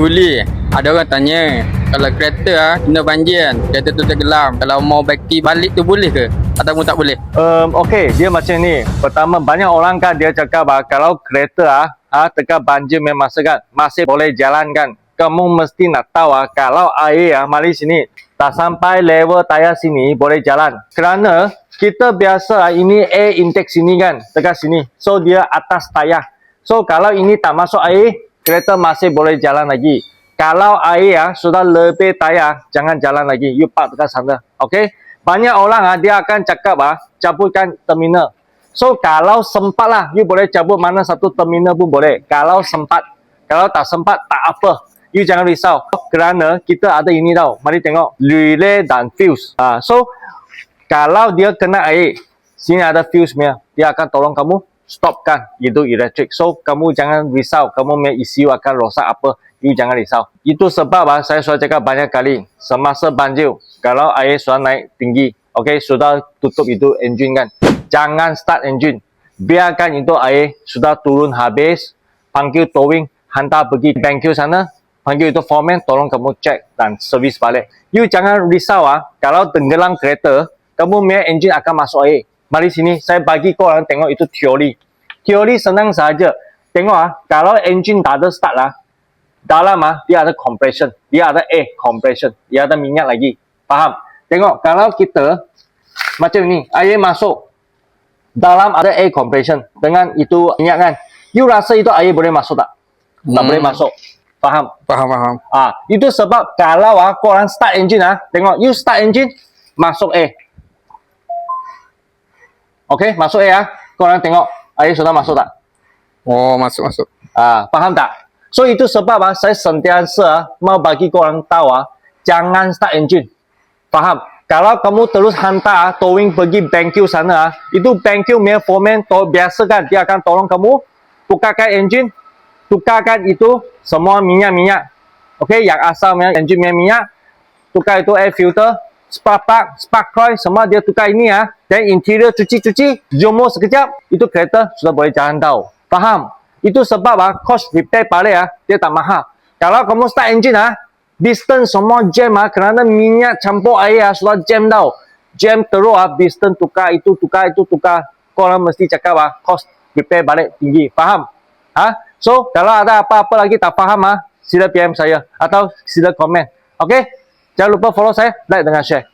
Huli, ada orang tanya, kalau kereta ah kena banjir kan, kereta tu tenggelam, kalau mau baiki balik tu boleh ke? Ataupun tak boleh? Um, Okey, dia macam ni. Pertama, banyak orang kan dia cakap ah, kalau kereta ah, ah tengah banjir memang kan masih boleh jalan kan. Kamu mesti nak tahu ah, kalau air ah, mari sini, tak sampai level tayar sini boleh jalan. Kerana kita biasa ah, ini air intake sini kan, dekat sini. So, dia atas tayar. So, kalau ini tak masuk air, kereta masih boleh jalan lagi. Kalau air ah, sudah lebih tayar, jangan jalan lagi. You park dekat sana. Okey? Banyak orang ah, dia akan cakap ah, cabutkan terminal. So, kalau sempat lah, you boleh cabut mana satu terminal pun boleh. Kalau sempat. Kalau tak sempat, tak apa. You jangan risau. Kerana kita ada ini tau. Mari tengok. Relay dan fuse. Ah, so, kalau dia kena air, sini ada fuse punya. Dia akan tolong kamu stopkan itu elektrik. So, kamu jangan risau. Kamu punya ECU akan rosak apa. You jangan risau. Itu sebab ah, saya sudah cakap banyak kali. Semasa banjir, kalau air sudah naik tinggi, okay, sudah tutup itu engine kan. Jangan start engine. Biarkan itu air sudah turun habis. Panggil towing, hantar pergi bengkel sana. Panggil itu foreman, tolong kamu cek dan servis balik. You jangan risau ah, kalau tenggelam kereta, kamu punya engine akan masuk air. Mari sini, saya bagi kau orang tengok itu teori. Teori senang saja. Tengok ah, kalau engine tak ada start lah, dalam ah dia ada compression, dia ada air compression, dia ada minyak lagi. Faham? Tengok kalau kita macam ni, air masuk dalam ada air compression dengan itu minyak kan. You rasa itu air boleh masuk tak? Tak Hmm. boleh masuk. Faham? Faham, faham. Ah, itu sebab kalau ah korang start engine ah, tengok you start engine masuk air. Okey, masuk ah. Korang tengok air sudah masuk tak? Oh, masuk, masuk. Ah, faham tak? So itu sebab ah, saya sentiasa ah, mau bagi korang tahu ah, jangan start engine. Faham? Kalau kamu terus hantar ah, towing pergi bengkel sana ah, itu bengkel punya foreman to biasa kan dia akan tolong kamu tukarkan engine, tukarkan itu semua minyak-minyak. Okey, yang asal punya engine minyak, tukar itu air filter, spark plug, spark coil, semua dia tukar ini ah. Dan interior cuci-cuci, jumur sekejap, itu kereta sudah boleh jalan tahu. Faham? Itu sebab ah, cost repair balik ah, dia tak mahal. Kalau kamu start engine ah, distance semua jam ah, kerana minyak campur air ah, sudah jam tau. Jam terus ah, distance tukar itu, tukar itu, tukar. Korang mesti cakap ah, cost repair balik tinggi. Faham? Ha? So, kalau ada apa-apa lagi tak faham ah, sila PM saya atau sila komen. Okay? Jangan lupa follow saya, like dengan share.